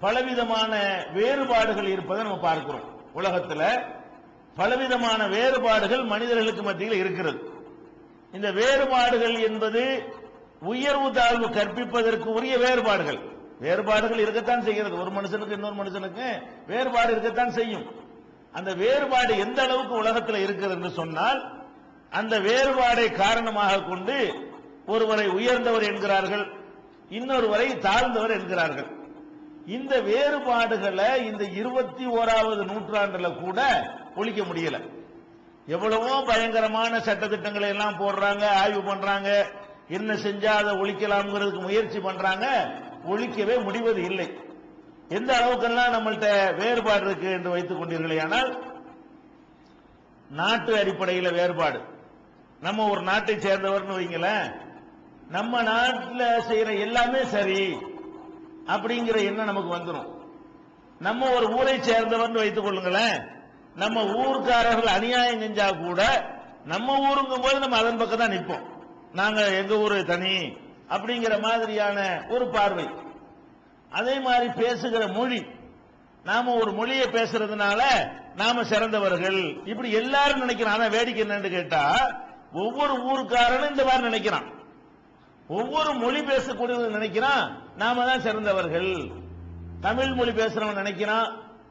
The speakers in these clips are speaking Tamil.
பலவிதமான வேறுபாடுகள் இருப்பதை நம்ம பார்க்கிறோம். உலகத்தில் பலவிதமான வேறுபாடுகள் மனிதர்களுக்கு மத்தியில் இருக்கிறது. இந்த வேறுபாடுகள் என்பது உயர்வு தாழ்வு கற்பிப்பதற்கு உரிய வேறுபாடுகள். வேறுபாடுகள் இருக்கத்தான் செய்கிறது. ஒரு மனுஷனுக்கு இன்னொரு மனுஷனுக்கு வேறுபாடு இருக்கத்தான் செய்யும். அந்த வேறுபாடு எந்த அளவுக்கு உலகத்தில் இருக்கிறது என்று சொன்னால் அந்த வேறுபாடை காரணமாக கொண்டு ஒருவரை உயர்ந்தவர் என்கிறார்கள் இன்னொருவரை தாழ்ந்தவர் என்கிறார்கள். இந்த வேறுபாடுகளை இந்த இருபத்தி ஓராவது நூற்றாண்டுல கூட ஒழிக்க முடியல. எவ்வளவோ பயங்கரமான சட்டத்திட்டங்களை எல்லாம் போடுறாங்க ஆய்வு பண்றாங்க. என்ன செஞ்சா அதை ஒழிக்கலாம்ங்கிறதுக்கு முயற்சி பண்றாங்க. ஒழிக்கவே முடிவது இல்லை. எந்த அளவுக்கெல்லாம் நம்மள்கிட்ட வேறுபாடு இருக்கு என்று வைத்துக் கொண்டீர்களே ஆனால் நாட்டு அடிப்படையில் வேறுபாடு. நம்ம ஒரு நாட்டை சேர்ந்தவர்னு வைங்களேன். நம்ம நாட்டில் செய்யற எல்லாமே சரி. அப்படிங்கிற எண்ணம் நமக்கு வந்துடும் நம்ம ஒரு ஊரை சேர்ந்தவர்னு வைத்துக் கொள்ளுங்களேன். நம்ம ஊர்க்காரர்கள் அநியாயம் செஞ்சா கூட நம்ம ஊருங்கும் போது நம்ம அதன் பக்கம் தான் நிற்போம். நாங்க எங்க ஊரு தனி அப்படிங்கிற மாதிரியான ஒரு பார்வை. அதே மாதிரி பேசுகிற மொழி. நாம ஒரு மொழியை பேசுறதுனால நாம சிறந்தவர்கள். இப்படி எல்லாரும் நினைக்கிறான். ஆனா வேடிக்கை என்னன்னு கேட்டா ஒவ்வொரு ஊருக்காரனும் இந்த மாதிரி நினைக்கிறான். ஒவ்வொரு மொழி பேசக்கூடியவன் நினைக்கிறான் நாம தான் சிறந்தவர்கள். தமிழ் மொழி பேசுறவன் நினைக்கிறான்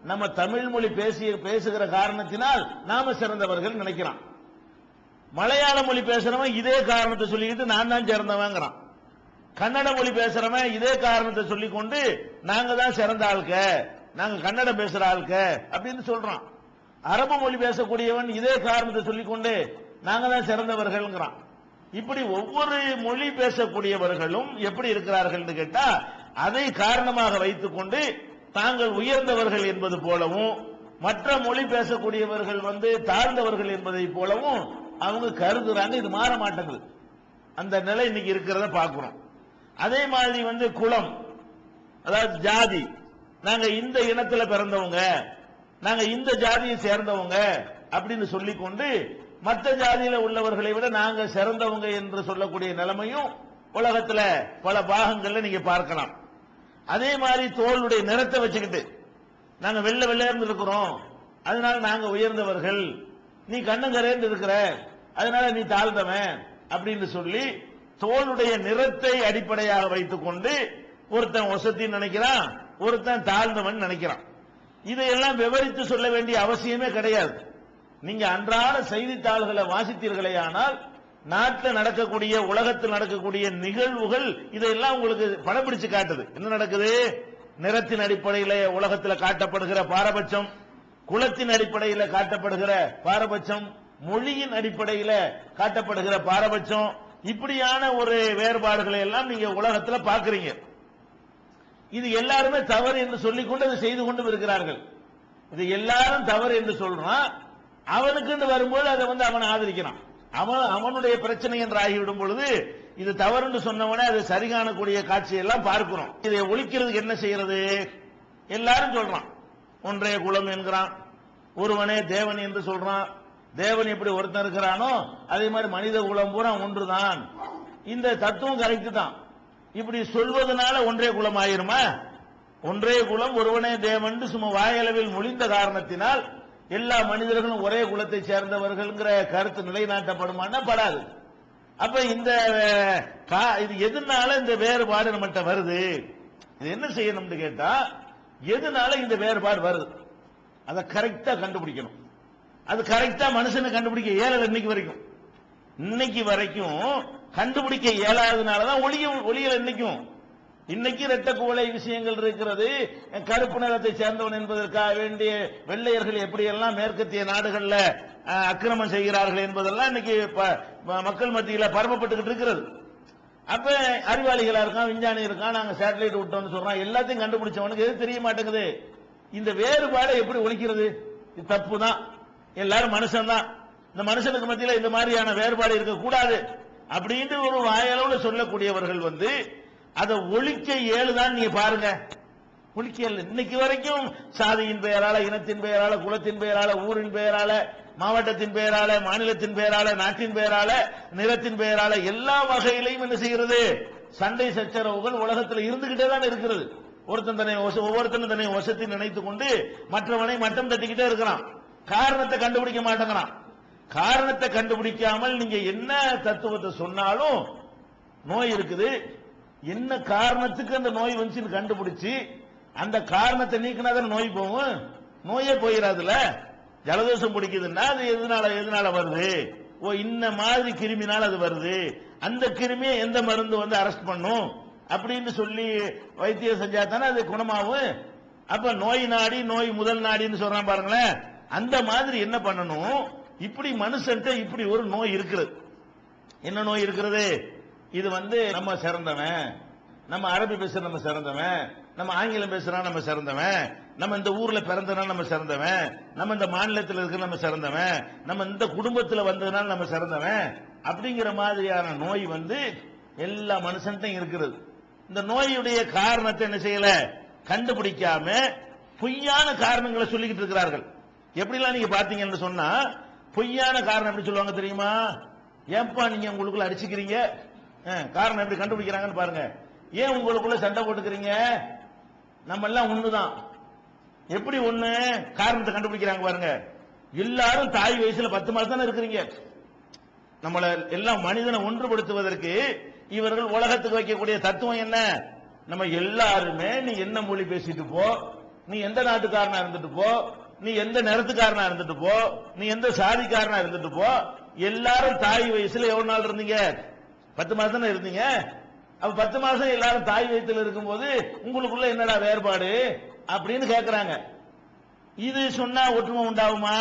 நம்ம தமிழ் மொழி பேசி பேசுகிற காரணத்தினால் நாம சிறந்தவர்கள் நினைக்கிறான். மலையாள மொழி பேசுறவன் இதே காரணத்தை சொல்லிக்கிட்டு நான் தான் சிறந்தவங்கிறான் கன்னட மொழி பேசுறவன் இதே காரணத்தை சொல்லி கொண்டு நாங்க தான் சிறந்த ஆள்க நாங்க கன்னடம் பேசுற ஆள்க அப்படின்னு சொல்றான். அரபு மொழி பேசக்கூடியவன் இதே காரணத்தை சொல்லிக்கொண்டு நாங்க தான் சிறந்தவர்கள்ங்கிறான். இப்படி ஒவ்வொரு மொழி பேசக்கூடியவர்களும் எப்படி இருக்கிறார்கள் என்று கேட்டா அதை காரணமாக வைத்துக் கொண்டு தாங்கள் உயர்ந்தவர்கள் என்பது போலவும் மற்ற மொழி பேசக்கூடியவர்கள் வந்து தாழ்ந்தவர்கள் என்பதை போலவும் அவங்க கருதுறாங்க. இது மாற மாட்டேங்குது. அந்த நிலை இன்னைக்கு இருக்கிறத பார்க்கிறோம். அதே மாதிரி வந்து குலம் அதாவது ஜாதி. நாங்க இந்த இனத்துல பிறந்தவங்க நாங்க இந்த ஜாதியை சேர்ந்தவங்க அப்படின்னு சொல்லிக்கொண்டு மற்ற ஜாதியில உள்ளவர்களை விட நாங்க சிறந்தவங்க என்று சொல்லக்கூடிய நிலைமையும் உலகத்துல பல பாகங்கள்ல நீங்க பார்க்கலாம். அதே மாதிரி தோளுடைய நிறத்தை வச்சுக்கிட்டு நாங்க வெள்ள வெள்ளையர்ந்து இருக்கிறோம். அதனால நாங்க உயர்ந்தவர்கள். நீ கண்ணங்கரேந்து இருக்கிற. அதனால நீ தாழ்ந்தவன் அப்படின்னு சொல்லி தோளுடைய நிறத்தை அடிப்படையாக வைத்துக் கொண்டு ஒருத்தன் ஒசத்தின்னு நினைக்கிறான் ஒருத்தன் தாழ்ந்தவன் நினைக்கிறான். இதையெல்லாம் விவரித்து சொல்ல வேண்டிய அவசியமே கிடையாது. நீங்க அன்றாட செய்தித்தாள்களை வாசித்தீர்களே ஆனால் நாட்டில் நடக்கக்கூடிய உலகத்தில் நடக்கக்கூடிய நிகழ்வுகள் இதெல்லாம் உங்களுக்கு படம் பிடிச்சு காட்டுது. என்ன நடக்குது? நிறத்தின் அடிப்படையில் உலகத்தில் காட்டப்படுகிற பாரபட்சம் குலத்தின் அடிப்படையில் காட்டப்படுகிற பாரபட்சம் மொழியின் அடிப்படையில் காட்டப்படுகிற பாரபட்சம். இப்படியான ஒரு வேறுபாடுகளை எல்லாம் நீங்க உலகத்துல பாக்குறீங்க இது எல்லாருமே தவறு என்று சொல்லிக்கொண்டு அதை செய்து கொண்டும் இருக்கிறார்கள். இது எல்லாரும் தவறு என்று சொல்றான் அவனுக்கு வரும்போது அதை வந்து அவன் ஆதரிக்கிறான். அவன் அவனுடைய பிரச்சனை என்று ஆகிவிடும் பொழுது இது தவறுன்னு சொன்னவனே அதை சரி காணக்கூடிய காட்சியெல்லாம் பார்க்கிறோம். இதை ஒழிக்கிறதுக்கு என்ன செய்யறது? எல்லாரும் சொல்றான். ஒன்றே குலம் என்கிறான். ஒருவனே தேவன் என்று சொல்றான். தேவன் எப்படி ஒருத்தன் இருக்கிறானோ அதே மாதிரி மனித குலம் பூரா ஒன்றுதான். இந்த தத்துவம் கரெக்டு தான். இப்படி சொல்வதனால ஒன்றே குலம் ஆயிருமா? ஒன்றே குலம் ஒருவனே தேவன் சும்மா வாயளவில் முழிந்த காரணத்தினால் எல்லா மனிதர்களும் ஒரே குலத்தை சேர்ந்தவர்கள்ங்கிற கருத்து நிலைநாட்டப்படுமானா படாது. அப்ப இந்த இது எதனால இந்த வேறுபாடு நம்மகிட்ட வருது? இது என்ன செய்யணும்னு கேட்டா எதனால இந்த வேறுபாடு வருது? அதை கரெக்டா கண்டுபிடிக்கணும். அது கரெக்டா மனுஷனை கண்டுபிடிக்க இயலாது இன்னைக்கு வரைக்கும். இன்னைக்கு வரைக்கும் கண்டுபிடிக்க இயலாததுனாலதான் ஒளிய ஒளியல இன்னைக்கும் இன்னைக்கு இரட்ட குவளை விஷயங்கள் இருக்கிறது. கருப்பு நிறத்தை சேர்ந்தவன் என்பதற்காக வேண்டிய வெள்ளையர்கள் எப்படியெல்லாம் மேற்கத்திய நாடுகள்ல அக்கிரமம் செய்கிறார்கள் என்பதெல்லாம் இன்னைக்கு ப- மக்கள் மத்தியில் பரப்பப்பட்டுக்கிட்டு இருக்கிறது. அப்ப அறிவாளிகளா இருக்கான் விஞ்ஞானி இருக்கான் நாங்க சேட்டலைட் விட்டோம்னு சொல்றோம் எல்லாத்தையும் கண்டுபிடிச்சவனுக்கு எது தெரிய மாட்டேங்குது? இந்த வேறுபாடை எப்படி ஒழிக்கிறது? இது தப்பு தான் எல்லாரும் மனுஷன் தான் இந்த மனுஷனுக்கு மத்தியில் இந்த மாதிரியான வேறுபாடு இருக்கக்கூடாது. அப்படின்ட்டு ஒரு வாயளவுல சொல்லக்கூடியவர்கள் வந்து அதை ஒழிக்க ஏழுதான் நீங்க பாருங்க. ஒழிக்க இயலு. இன்னைக்கு வரைக்கும் சாதியின் பெயரால இனத்தின் பெயரால குலத்தின் பெயரால ஊரின் பெயரால மாவட்டத்தின் பெயரால மாநிலத்தின் பெயரால நாட்டின் பெயரால நிறத்தின் பெயரால எல்லா வகையிலையும் என்ன செய்கிறது? சண்டை சச்சரவுகள் உலகத்தில் இருந்துகிட்டே தான் இருக்கிறது. ஒருத்தன் தன்னை ஒவ்வொருத்தனும் தன்னை வசத்தை நினைத்து கொண்டு மற்றவனை மட்டம் தட்டிக்கிட்டே இருக்கிறான். காரணத்தை கண்டுபிடிக்க மாட்டேங்கிறான். காரணத்தை கண்டுபிடிக்காமல் நீங்க என்ன தத்துவத்தை சொன்னாலும் நோய் இருக்குது. என்ன காரணத்துக்கு அந்த நோய் வந்துச்சுன்னு கண்டுபிடிச்சு அந்த காரணத்தை நீக்கினாதான் நோய் போகும்? நோயே போயிடாதுல ஜலதோஷம் பிடிக்குதுன்னா அது எதனால எதனால வருது? ஓ இந்த மாதிரி கிருமினால அது வருது. அந்த கிருமியை எந்த மருந்து வந்து அரெஸ்ட் பண்ணும்? அப்படின்னு சொல்லி வைத்தியம் செஞ்சா தானே அது குணமாகும். அப்ப நோய் நாடி நோய் முதல் நாடின்னு சொல்றான் பாருங்களேன். அந்த மாதிரி என்ன பண்ணணும்? இப்படி மனுஷன்ட்ட இப்படி ஒரு நோய் இருக்கிறது என்ன நோய் இருக்கிறது? இது வந்து நம்ம சிறந்தவன். நம்ம அரபி பேசுற நம்ம சிறந்தவன். நம்ம ஆங்கிலம் பேசுறா நம்ம சிறந்தவன். நம்ம இந்த ஊர்ல பிறந்தனால நம்ம சிறந்தவன். நம்ம இந்த மாநிலத்தில் இருக்கிற நம்ம சிறந்தவன். நம்ம இந்த குடும்பத்துல வந்ததுனால நம்ம சிறந்தவன். அப்படிங்கிற மாதிரியான நோய் வந்து எல்லா மனுஷன்ட்டும் இருக்கிறது இந்த நோயுடைய காரணத்தை என்ன செய்யல? கண்டுபிடிக்காம பொய்யான காரணங்களை சொல்லிக்கிட்டு இருக்கிறார்கள். எப்படிலாம் நீங்க பாத்தீங்கன்னு சொன்னா பொய்யான காரணம் எப்படி சொல்லுவாங்க தெரியுமா? ஏன்பா நீங்க உங்களுக்குள்ள அடிச்சுக்கிறீங்க? காரணம் எப்படி கண்டுபிடிக்கிறாங்கன்னு பாருங்க. ஏன் உங்களுக்குள்ள சண்டை போட்டுக்கிறீங்க? நம்ம எல்லாம் ஒண்ணுதான். எப்படி ஒண்ணு? காரணத்தை கண்டுபிடிக்கிறாங்க பாருங்க. எல்லாரும் தாய் வயசுல பத்து மாசம் தானே இருக்கிறீங்க. நம்மள எல்லாம் மனிதனை ஒன்றுபடுத்துவதற்கு இவர்கள் உலகத்துக்கு வைக்கக்கூடிய தத்துவம் என்ன? நம்ம எல்லாருமே நீ என்ன மொழி பேசிட்டு போ? நீ எந்த நாட்டுக்காரனா இருந்துட்டு போ? நீ எந்த நிறத்துக்காரனா இருந்துட்டு போ? நீ எந்த சாதிக்காரனா இருந்துட்டு போ? எல்லாரும் தாய் வயசுல எவ்வளவு நாள் இருந்தீங்க? பத்து மாசம் தானே இருந்தீங்க? அப்ப பத்து மாசம் எல்லாரும் தாய் வயித்துல இருக்கும்போது உங்களுக்குள்ள என்னடா வேறுபாடு? அப்படின்னு கேக்குறாங்க. இது சொன்னா ஒற்றுமை உண்டாகுமா?